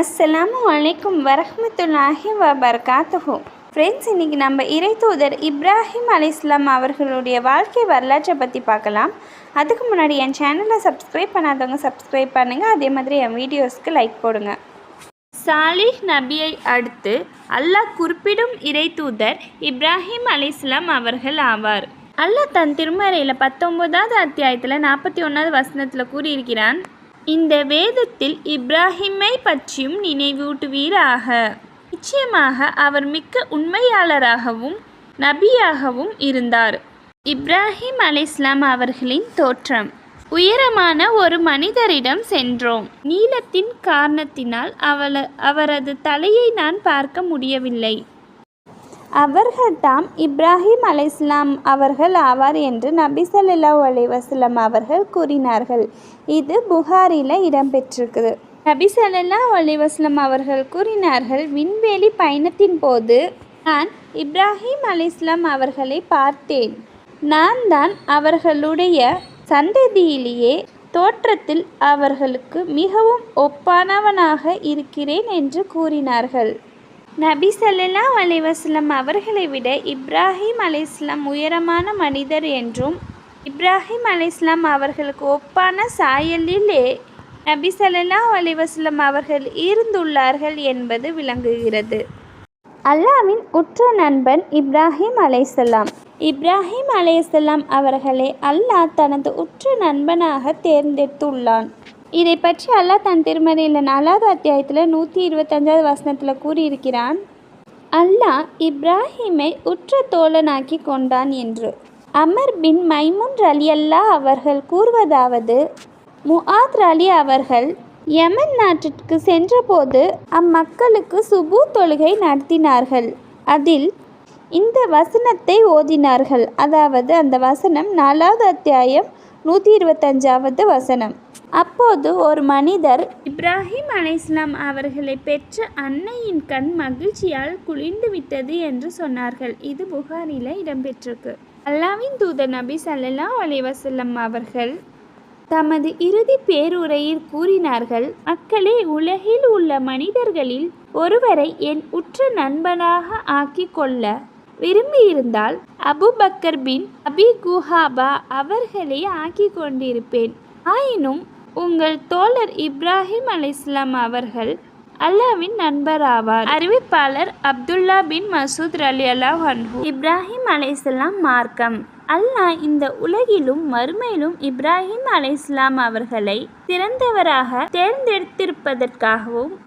அஸ்ஸலாமு அலைக்கும் வரஹ்மத்துல்லாஹி வபர்காத்துஹு. ஃப்ரெண்ட்ஸ் இன்றைக்கி நம்ம இறை தூதர் இப்ராஹிம் அலிஸ்லாம் அவர்களுடைய வாழ்க்கை வரலாற்றை பற்றி பார்க்கலாம். அதுக்கு முன்னாடி என் சேனலை சப்ஸ்கிரைப் பண்ணாதவங்க சப்ஸ்கிரைப் பண்ணுங்கள் அதே மாதிரி என் வீடியோஸ்க்கு லைக் போடுங்க. சாலிஹ் நபியை அடுத்து அல்லாஹ் குறிப்பிடும் இறை தூதர் இப்ராஹிம் அலிஸ்லாம் அவர்கள் ஆவார். அல்லாஹ் தன் திருமறையில் பத்தொம்போதாவது அத்தியாயத்தில் நாற்பத்தி ஒன்றாவது வசனத்தில் கூறியிருக்கிறான் இந்த வேதத்தில் இப்ராஹிமை பற்றியும் நினைவூட்டுவீராக. நிச்சயமாக அவர் மிக்க உண்மையாளராகவும் நபியாகவும் இருந்தார். இப்ராஹிம் அலிஸ்லாம் அவர்களின் தோற்றம். உயரமான ஒரு மனிதரிடம் சென்றோம். நீளத்தின் காரணத்தினால் அவள அவரது தலையை நான் பார்க்க முடியவில்லை. அவர்கள் தாம் இப்ராஹிம் அலைஸ்லாம் அவர்கள் ஆவார் என்று நபி ஸல்லல்லாஹு அவர்கள் கூறினார்கள். இது புகாரில் இடம்பெற்றிருக்குது. நபி ஸல்லல்லாஹு அவர்கள் கூறினார்கள் விண்வெளி பயணத்தின் போது நான் இப்ராஹிம் அலைஸ்லாம் அவர்களை பார்த்தேன். நான் தான் அவர்களுடைய சந்ததியிலேயே தோற்றத்தில் அவர்களுக்கு மிகவும் ஒப்பானவனாக இருக்கிறேன் என்று கூறினார்கள். நபி சல்லா அலைவாஸ்லம் அவர்களை விட இப்ராஹிம் அலைஸ்லாம் உயரமான மனிதர் என்றும் இப்ராஹிம் அலைஸ்லாம் அவர்களுக்கு ஒப்பான சாயலிலே நபி சல்லா அலைவாஸ்லம் அவர்கள் இருந்துள்ளார்கள் என்பது விளங்குகிறது. அல்லாவின் உற்ற நண்பன் இப்ராஹிம் அலைசல்லாம் இப்ராஹிம் அலைசல்லாம் அவர்களை அல்லாஹ் தனது உற்ற நண்பனாக தேர்ந்தெடுத்துள்ளான். இதை பற்றி அல்லாஹ் தன் திருமறையில் நாலாவது அத்தியாயத்தில் நூற்றி இருபத்தஞ்சாவது வசனத்தில் கூறியிருக்கிறான். அல்லாஹ் இப்ராஹிமை உற்ற தோழனாக்கி கொண்டான் என்று. அமர் பின் மைமுன் அலி அல்லா அவர்கள் கூறுவதாவது முஆத் அலி அவர்கள் யமன் நாட்டிற்கு சென்றபோது அம்மக்களுக்கு சுபு தொழுகை நடத்தினார்கள். அதில் இந்த வசனத்தை ஓதினார்கள். அதாவது அந்த வசனம் நாலாவது அத்தியாயம் நூற்றி இருபத்தஞ்சாவது வசனம். அப்போது ஒரு மனிதர் இப்ராஹிம் அலைஸ்லாம் அவர்களை பெற்ற அன்னையின் கண் மகிழ்ச்சியால் குளிர்ந்து விட்டது என்று சொன்னார்கள். இது புகாரில் இடம்பெற்றிருக்கு. அல்லாவின் தூத நபி சல்லா அலைவசல்லம் அவர்கள் தமது இறுதி பேருரையில் கூறினார்கள் மக்களே உலகில் உள்ள மனிதர்களில் ஒருவரை என் உற்ற நண்பனாக ஆக்கிக் கொள்ள விரும்பியிருந்தால் அபுபக்கர் பின் அபி குஹாபா அவர்களே ஆக்கிக் கொண்டிருப்பேன். ஆயினும் உங்கள் தோழர் இப்ராஹிம் அலிஸ்லாம் அவர்கள் அல்லாவின் நண்பர் ஆவார் அறிவிப்பாளர் அப்துல்லா பின் மசூத் அலி அல்லாஹ் அன்ஹு. இப்ராஹிம் அலைஸ்லாம் மார்க்கம். அல்லாஹ் இந்த உலகிலும் மறுமையிலும் இப்ராஹிம் அலைஸ்லாம் அவர்களை சிறந்தவராக தேர்ந்தெடுத்திருப்பதற்காகவும்